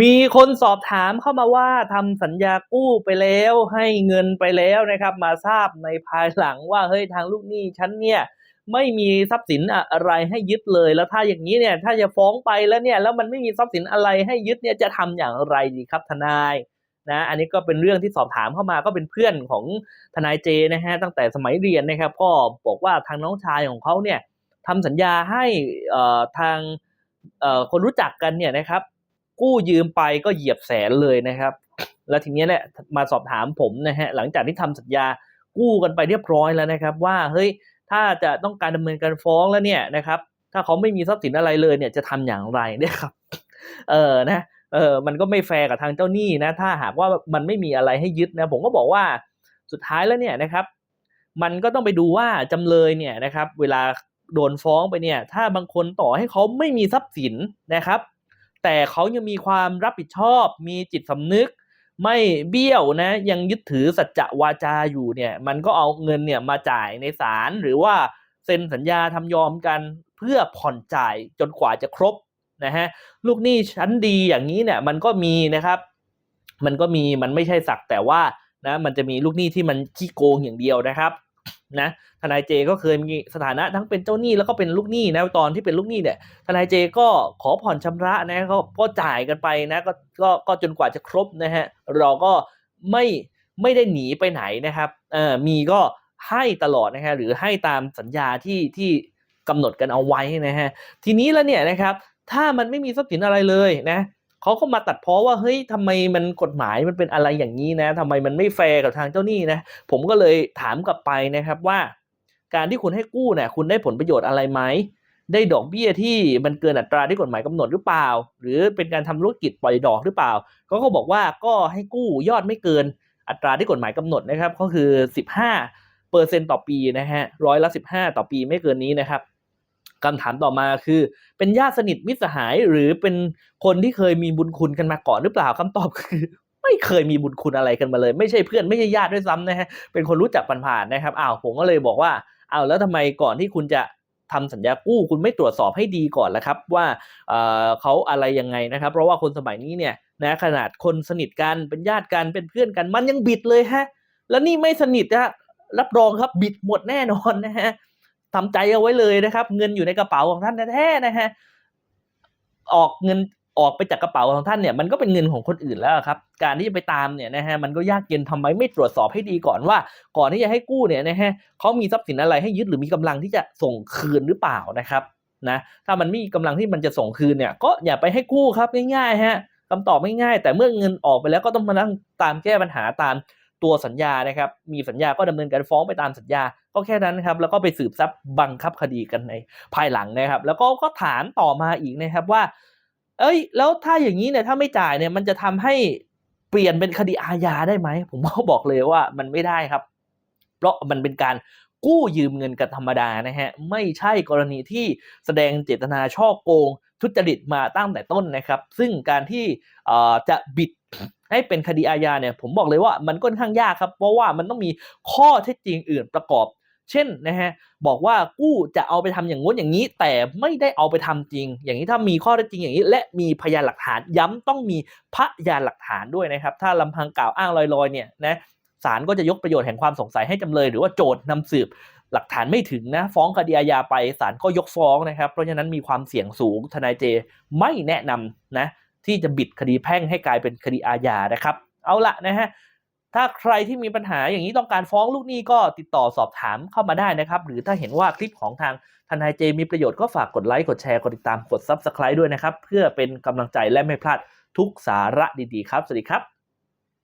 มีคนสอบถามเข้ามาว่าทำสัญญากู้ไปแล้วให้เงินไปแล้วนะครับ มาทราบในภายหลังว่าเฮ้ยทางลูกหนี้ฉันเนี่ยไม่มีทรัพย์สินอะไรให้ยึดเลย แล้วถ้าอย่างนี้เนี่ยถ้าจะฟ้องไปแล้วเนี่ยแล้วมันไม่มีทรัพย์สินอะไรให้ยึดเนี่ยจะทำอย่างไรดีครับทนายนะอันนี้ก็เป็นเรื่องที่สอบถามเข้ามาก็เป็นเพื่อนของทนายเจนะฮะตั้งแต่สมัยเรียนนะครับก็บอกว่าทางน้องชายของเขาเนี่ยทำสัญญาให้อ่อทางคนรู้จักกันเนี่ยนะครับ กู้ยืมไปก็เหยียบแสนเลยนะครับ แล้วทีนี้แหละมาสอบถามผมนะฮะหลังจากที่ทำสัญญากู้กันไปเรียบร้อยแล้วนะครับ ว่าเฮ้ยถ้าจะต้องการดำเนินการฟ้องแล้วเนี่ยนะครับ ถ้าเขาไม่มีทรัพย์สินอะไรเลยเนี่ยจะทำอย่างไรเนี่ยครับเออนะเออมันก็ไม่แฟร์กับทางเจ้าหนี้นะ ถ้าหากว่ามันไม่มีอะไรให้ยึดนะ ผมก็บอกว่าสุดท้ายแล้วเนี่ยนะครับ มันก็ต้องไปดูว่าจำเลยเนี่ยนะครับ เวลาโดนฟ้องไปเนี่ย ถ้าบางคนต่อให้เขาไม่มีทรัพย์สินนะครับ แต่เขายังมีความรับผิดชอบ มีจิตสำนึก ไม่เบี้ยวนะ ยังยึดถือสัจจะวาจาอยู่เนี่ย มันก็เอาเงินเนี่ยมาจ่ายในศาลหรือว่าเซ็นสัญญาทำยอมกันเพื่อผ่อนจ่ายจนกว่าจะครบนะฮะลูกหนี้ชั้นดีอย่างนี้เนี่ยมันก็มีนะครับ มันก็มีมันไม่ใช่สักแต่ว่านะมันจะมีลูกหนี้ที่มันขี้โกงอย่างเดียวนะครับ นะทนายเจก็เคยมีสถานะทั้งเป็นเจ้าหนี้แล้วก็เป็นลูกหนี้นะตอนที่เป็นลูกหนี้เนี่ยทนายเจก็ขอผ่อนชำระนะก็ก็จ่ายกันไปนะก็ก็ก็จนกว่าจะครบนะฮะเราก็ไม่ไม่ได้หนีไปไหนนะครับเออมีก็ให้ตลอดนะฮะหรือให้ตามสัญญาที่ที่กำหนดกันเอาไว้นะฮะทีนี้แล้วเนี่ยนะครับถ้ามันไม่มีทรัพย์สินอะไรเลยนะ เขาก็มาตัดพ้อว่าเฮ้ยทำไมมันกฎหมายมันเป็นอะไรอย่างนี้นะทำไมมันไม่แฟร์กับทางเจ้าหนี้นะ ผมก็เลยถามกลับไปนะครับว่า การที่คุณให้กู้เนี่ยคุณได้ผลประโยชน์อะไรไหมได้ดอกเบี้ยที่มันเกินอัตราที่กฎหมายกำหนดหรือเปล่า หรือเป็นการทำธุรกิจปล่อยดอกหรือเปล่าก็เขาบอกว่าก็ให้กู้ยอดไม่เกินอัตราที่กฎหมายกำหนดนะครับ ก็คือ 15เปอร์เซ็นต่อปีนะฮะร้อยละ 15 ต่อปีไม่เกินนี้นะครับ คำถามต่อมาคือ เป็นญาติสนิทมิตรสหายหรือเป็นคนที่เคยมีบุญคุณกันมาก่อนหรือเปล่าคำตอบคือไม่เคยมีบุญคุณอะไรกันมาเลย ไม่ใช่เพื่อนไม่ใช่ญาติด้วยซ้ำนะฮะเป็นคนรู้จักผ่านๆนะครับอ้าวผมก็เลยบอกว่าอ้าวแล้วทำไมก่อนที่คุณจะทำสัญญากู้คุณไม่ตรวจสอบให้ดีก่อนละครับ ว่าเเขาอะไรยังไงนะครับ เพราะว่าคนสมัยนี้เนี่ยนะขนาดคนสนิทกันเป็นญาติกันเป็นเพื่อนกันมันยังบิดเลยฮะแล้วนี่ไม่สนิทนะรับรองครับบิดหมดแน่นอนนะฮะ ทำใจเอาไว้เลยนะครับ เงินอยู่ในกระเป๋าของท่านแท้ๆนะฮะออกเงินออกไปจากกระเป๋าของท่านเนี่ยมันก็เป็นเงินของคนอื่นแล้วครับ การที่จะไปตามเนี่ยนะฮะมันก็ยากเย็นทำไมไม่ตรวจสอบให้ดีก่อนว่า ก่อนที่จะให้กู้เนี่ยนะฮะเขามีทรัพย์สินอะไรให้ยึดหรือมีกำลังที่จะส่งคืนหรือเปล่านะครับนะถ้ามันไม่มีกำลังที่มันจะส่งคืนเนี่ยก็อย่าไปให้กู้ครับง่ายๆฮะคำตอบไม่ง่ายแต่เมื่อเงินออกไปแล้วก็ต้องมานั่งตามแก้ปัญหาตาม ตัวสัญญานะครับ มีสัญญาก็ดำเนินการฟ้องไปตามสัญญา ก็แค่นั้นครับ แล้วก็ไปสืบทรัพย์บังคับคดีกันในภายหลังนะครับ แล้วก็ก็ถามต่อมาอีกนะครับว่า เอ้ย แล้วถ้าอย่างนี้เนี่ยถ้าไม่จ่ายเนี่ยมันจะทำให้เปลี่ยนเป็นคดีอาญาได้ไหม ผมก็บอกเลยว่ามันไม่ได้ครับ เพราะมันเป็นการกู้ยืมเงินกันธรรมดานะฮะไม่ใช่กรณีที่แสดงเจตนาช่อโกงทุจริตมาตั้งแต่ต้นนะครับ ซึ่งการที่จะบิด ให้เป็นคดีอาญาเนี่ยผมบอกเลยว่ามันค่อนข้างยากครับ เพราะว่ามันต้องมีข้อเท็จจริงอื่นประกอบ เช่นนะฮะบอกว่ากู้จะเอาไปทำอย่างงู้นอย่างนี้ แต่ไม่ได้เอาไปทำจริง อย่างนี้ถ้ามีข้อเท็จจริงอย่างนี้ และมีพยานหลักฐานย้ำต้องมีพยานหลักฐานด้วยนะครับ ถ้าลำพังกล่าวอ้างลอยๆเนี่ยนะศาลก็จะยกประโยชน์แห่งความสงสัยให้จำเลย หรือว่าโจทย์นำสืบหลักฐานไม่ถึงนะฟ้องคดีอาญาไปศาลก็ยกฟ้องนะครับ เพราะฉะนั้นมีความเสี่ยงสูงทนายเจไม่แนะนำนะ ที่จะบิดคดีแพ่งให้กลายเป็นคดีอาญานะครับ เอาละนะฮะถ้าใครที่มีปัญหาอย่างนี้ต้องการฟ้องลูกหนี้ก็ติดต่อสอบถามเข้ามาได้นะครับ หรือถ้าเห็นว่าคลิปของทางทนายเจมีประโยชน์ก็ฝากกดไลค์ กดแชร์ กดติดตามกด Subscribe ด้วยนะครับ เพื่อเป็นกำลังใจและไม่พลาดทุกสาระดีๆครับ สวัสดีครับ